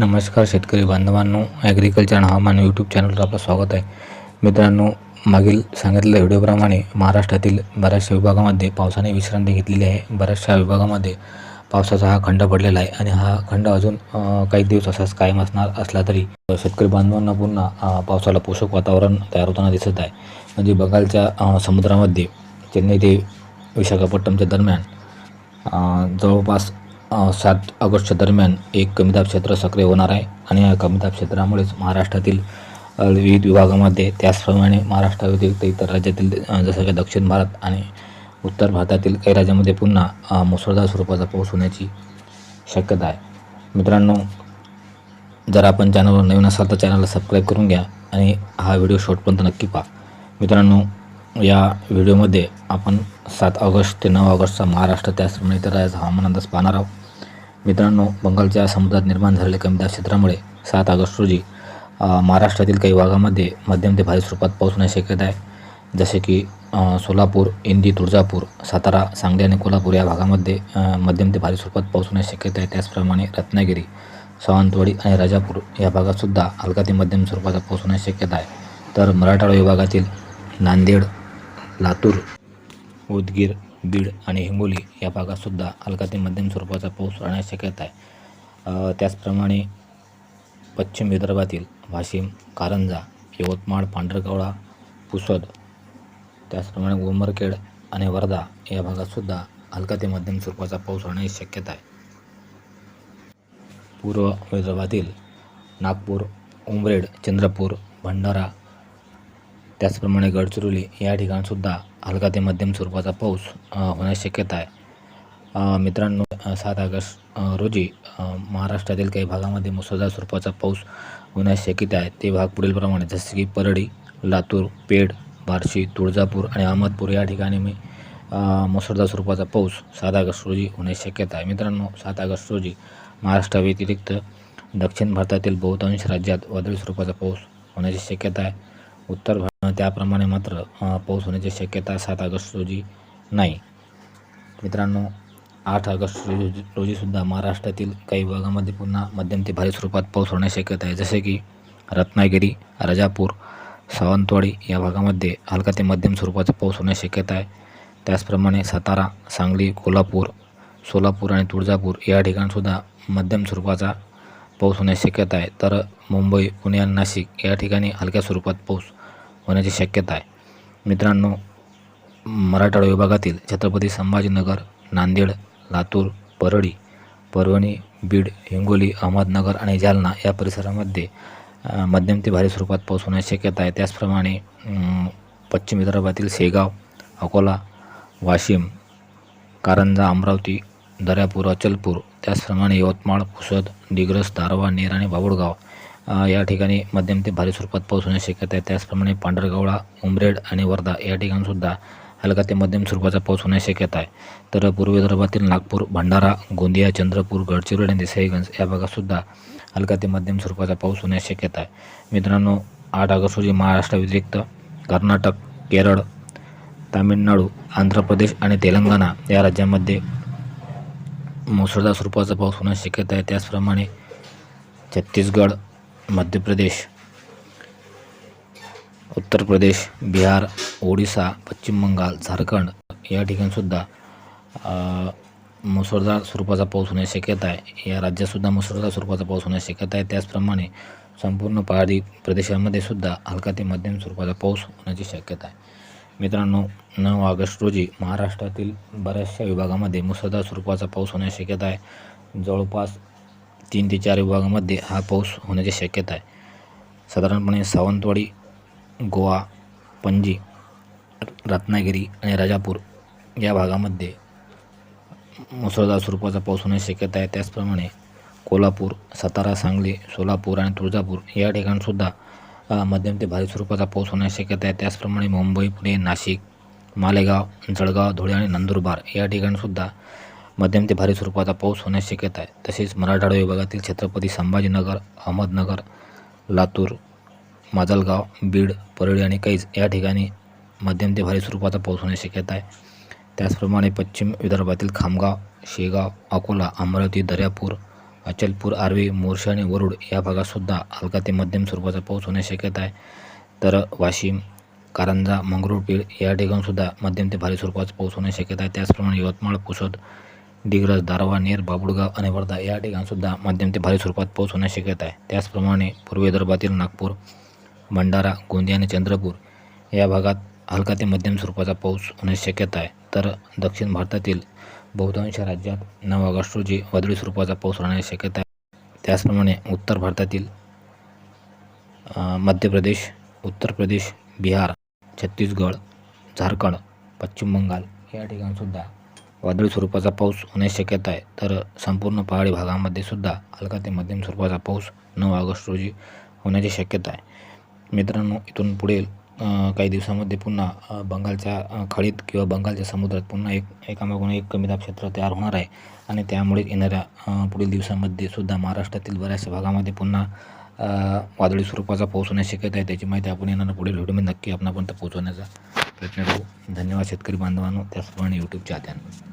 नमस्कार शेतकरी बांधवांनो ॲग्रिकल्चर आणि हवामान यूट्यूब चॅनलवर आपलं स्वागत आहे. मित्रांनो मागील सांगितलेल्या व्हिडिओप्रमाणे महाराष्ट्रातील बऱ्याचशा विभागामध्ये पावसाने विश्रांती घेतलेली आहे. बऱ्याचशा विभागामध्ये पावसाचा हा खंड पडलेला आहे आणि हा खंड अजून काही दिवस असाच कायम असणार असला तरी शेतकरी बांधवांना पुन्हा पावसाला पोषक वातावरण तयार होताना दिसत आहे. म्हणजे बंगालच्या समुद्रामध्ये चेन्नई ते विशाखापट्टणच्या दरम्यान जवळपास सात ऑगस्टच्या दरम्यान एक कमीदाब क्षेत्र सक्रिय होणार आहे आणि या कमीदाब क्षेत्रामुळेच महाराष्ट्रातील विविध विभागामध्ये त्याचप्रमाणे महाराष्ट्राव्यतिरिक्त इतर राज्यातील जसं की दक्षिण भारत आणि उत्तर भारतातील काही राज्यामध्ये पुन्हा मुसळधार स्वरूपाचा पाऊस होण्याची शक्यता आहे. मित्रांनो जर आपण चॅनलवर नवीन असाल तर चॅनलला सबस्क्राईब करून घ्या आणि हा व्हिडिओ शॉर्टपर्यंत नक्की पहा. मित्रांनो या व्हिडिओमध्ये आपण सात ऑगस्ट ते नऊ ऑगस्टचा महाराष्ट्र त्याचप्रमाणे इतर राज्याचा हवामान अंदाज पाहणार आहोत. मित्रांनो बंगालच्या समुद्रात निर्माण झालेल्या कमी दाब क्षेत्रामुळे सात ऑगस्ट रोजी महाराष्ट्रातील काही भागामध्ये मध्यम ते भारी स्वरूपात पाऊस होण्याची शक्यता आहे. जसे की सोलापूर इंदी तुळजापूर सातारा सांगली आणि कोल्हापूर या भागामध्ये मध्यम ते भारी स्वरूपात पाऊस होण्याची शक्यता आहे. त्याचप्रमाणे रत्नागिरी सावंतवाडी आणि राजापूर या भागातसुद्धा हलका ते मध्यम स्वरूपाचा पाऊस होण्याची शक्यता आहे. तर मराठवाडा विभागातील नांदेड लातूर. उदगीर बीड आणि हिंगोली या भागातसुद्धा हलका ते मध्यम स्वरूपाचा पाऊस राहण्याची शक्यता आहे. त्याचप्रमाणे पश्चिम विदर्भातील वाशिम कारंजा यवतमाळ पांढरकवडा पुसद त्याचप्रमाणे उमरखेड आणि वर्धा या भागातसुद्धा हलका ते मध्यम स्वरूपाचा पाऊस राहण्याची शक्यता आहे. पूर्व विदर्भातील नागपूर उमरेड चंद्रपूर भंडारा त्याचप्रमाणे गडचिरोली या ठिकाणसुद्धा हलका ते मध्यम स्वरूपाचा पाऊस होण्याची शक्यता आहे. मित्रांनो सात ऑगस्ट रोजी महाराष्ट्रातील काही भागामध्ये मुसळधार स्वरूपाचा पाऊस होण्याची शक्यता आहे. ते भाग पुढीलप्रमाणे जसे की परळी लातूर पेड बार्शी तुळजापूर आणि अहमदपूर या ठिकाणी मी मुसळधार स्वरूपाचा पाऊस सात ऑगस्ट रोजी होण्याची शक्यता आहे. मित्रांनो सात ऑगस्ट रोजी महाराष्ट्राव्यतिरिक्त दक्षिण भारतातील बहुतांश राज्यात वादळी स्वरूपाचा पाऊस होण्याची शक्यता आहे. उत्तर त्याप्रमाणे मात्र पाऊस होण्याची शक्यता सात ऑगस्ट रोजी नाही. मित्रांनो आठ ऑगस्ट रोजी रोजीसुद्धा महाराष्ट्रातील काही भागामध्ये पुन्हा मध्यम ते भारी स्वरूपात पाऊस होण्याची शक्यता आहे. जसे की रत्नागिरी राजापूर सावंतवाडी या भागामध्ये हलका ते मध्यम स्वरूपाचा पाऊस होण्याची शक्यता आहे. त्याचप्रमाणे सातारा सांगली कोल्हापूर सोलापूर आणि तुळजापूर या ठिकाणसुद्धा मध्यम स्वरूपाचा पाऊस होण्याची शक्यता आहे. तर मुंबई पुणे आणि नाशिक या ठिकाणी हलक्या स्वरूपात पाऊस होण्याची शक्यता आहे. मित्रांनो मराठवाडा विभागातील छत्रपती संभाजीनगर नांदेड लातूर परळी परभणी बीड हिंगोली अहमदनगर आणि जालना या परिसरामध्ये मध्यम ते भारी स्वरूपात पाऊस होण्याची शक्यता आहे. त्याचप्रमाणे पश्चिम विदर्भातील शेगाव अकोला वाशिम कारंजा अमरावती दर्यापूर अचलपूर त्याचप्रमाणे यवतमाळ पुसद दिग्रस दारवा नेर आणि बाबुळगाव या ठिकाणी मध्यम ते भारी स्वरूपात पाऊस होण्याची शक्यता आहे. त्याचप्रमाणे पांढरगवळा उमरेड आणि वर्धा या ठिकाणीसुद्धा हलका ते मध्यम स्वरूपाचा पाऊस होण्याची शक्यता आहे. तर पूर्व विदर्भातील नागपूर भंडारा गोंदिया चंद्रपूर गडचिरोली आणि देसाईगंज या भागातसुद्धा हलका ते मध्यम स्वरूपाचा पाऊस होण्याची शक्यता आहे. मित्रांनो आठ ऑगस्ट रोजी महाराष्ट्राव्यतिरिक्त कर्नाटक केरळ तामिळनाडू आंध्र प्रदेश आणि तेलंगणा या राज्यामध्ये मुसळधार स्वरूपाचा पाऊस होण्याची शक्यता आहे. त्याचप्रमाणे छत्तीसगड मध्य प्रदेश उत्तर प्रदेश बिहार ओडिसा पश्चिम बंगाल झारखंड या ठिकाणीसुद्धा मुसळधार स्वरूपाचा पाऊस होण्याची शक्यता आहे. या राज्यातसुद्धा मुसळधार स्वरूपाचा पाऊस होण्याची शक्यता आहे. त्याचप्रमाणे संपूर्ण पहाडी प्रदेशामध्ये सुद्धा हलका ते मध्यम स्वरूपाचा पाऊस होण्याची शक्यता आहे. मित्रांनो नऊ ऑगस्ट रोजी महाराष्ट्रातील बऱ्याचशा विभागामध्ये मुसळधार स्वरूपाचा पाऊस होण्याची शक्यता आहे. जवळपास तीन ते चार विभागामध्ये हा पाऊस होण्याची शक्यता आहे. साधारणपणे सावंतवाडी गोवा पणजी रत्नागिरी आणि राजापूर या भागामध्ये मुसळधार स्वरूपाचा पाऊस होण्याची शक्यता आहे. त्याचप्रमाणे कोल्हापूर सातारा सांगली सोलापूर आणि तुळजापूर या ठिकाणसुद्धा मध्यम ते भारी स्वरूपाचा पाऊस होण्याची शक्यता आहे. त्याचप्रमाणे मुंबई पुणे नाशिक मालेगाव जळगाव धुळे आणि नंदुरबार या ठिकाणीसुद्धा मध्यम ते भारी स्वरूपाचा पाऊस होण्याची शक्यता आहे. तसेच मराठवाडा विभागातील छत्रपती संभाजीनगर अहमदनगर लातूर माजलगाव बीड परळी आणि कैज या ठिकाणी मध्यम ते भारी स्वरूपाचा पाऊस होण्याची शक्यता आहे. त्याचप्रमाणे पश्चिम विदर्भातील खामगाव शेगाव अकोला अमरावती दर्यापूर अचलपूर आर्वी मोर्शी आणि वरुड या भागातसुद्धा हलका ते मध्यम स्वरूपाचा पाऊस होण्याची शक्यता आहे. तर वाशिम कारंजा मंगरुळपीर या ठिकाणसुद्धा मध्यम ते भारी स्वरूपाचा पाऊस होण्याची शक्यता आहे. त्याचप्रमाणे यवतमाळ पुसद डिग्रज दारवा नेर बाबुळगाव आणि वर्धा या ठिकाणसुद्धा मध्यम ते भारी स्वरूपात पाऊस होण्याची शक्यता आहे. त्याचप्रमाणे पूर्व विदर्भातील नागपूर भंडारा गोंदिया आणि चंद्रपूर या भागात हलका ते मध्यम स्वरूपाचा पाऊस होण्याची शक्यता आहे. तर दक्षिण भारतातील बहुतांश राज्यात नऊ ऑगस्ट रोजी वादळी स्वरूपाचा पाऊस राहण्याची शक्यता आहे. त्याचप्रमाणे उत्तर भारतातील मध्य प्रदेश उत्तर प्रदेश बिहार छत्तीसगड झारखंड पश्चिम बंगाल या ठिकाणसुद्धा वादळी स्वरूपाचा पाऊस होण्याची शक्यता आहे. तर संपूर्ण पहाडी भागामध्ये सुद्धा हलका ते मध्यम स्वरूपाचा पाऊस नऊ ऑगस्ट रोजी होण्याची शक्यता आहे. मित्रांनो इथून पुढील काही दिवसामध्ये पुन्हा बंगालच्या खाडीत किंवा बंगालच्या समुद्रात पुन्हा एक एकामागून एक कमी दाब क्षेत्र तयार होणार आहे. आणि त्यामुळे येणाऱ्या पुढील दिवसामध्ये सुद्धा महाराष्ट्रातील बऱ्याचशा भागामध्ये पुन्हा वादळी स्वरूपाचा पाऊस होण्याची शक्यता आहे. त्याची माहिती आपण येणाऱ्या पुढील व्हिडिओमध्ये नक्की आपणापर्यंत पोहोचवण्याचा प्रयत्न करू. धन्यवाद शेतकरी बांधवांनो. त्याचप्रमाणे यूट्यूबच्या चाहत्यांनो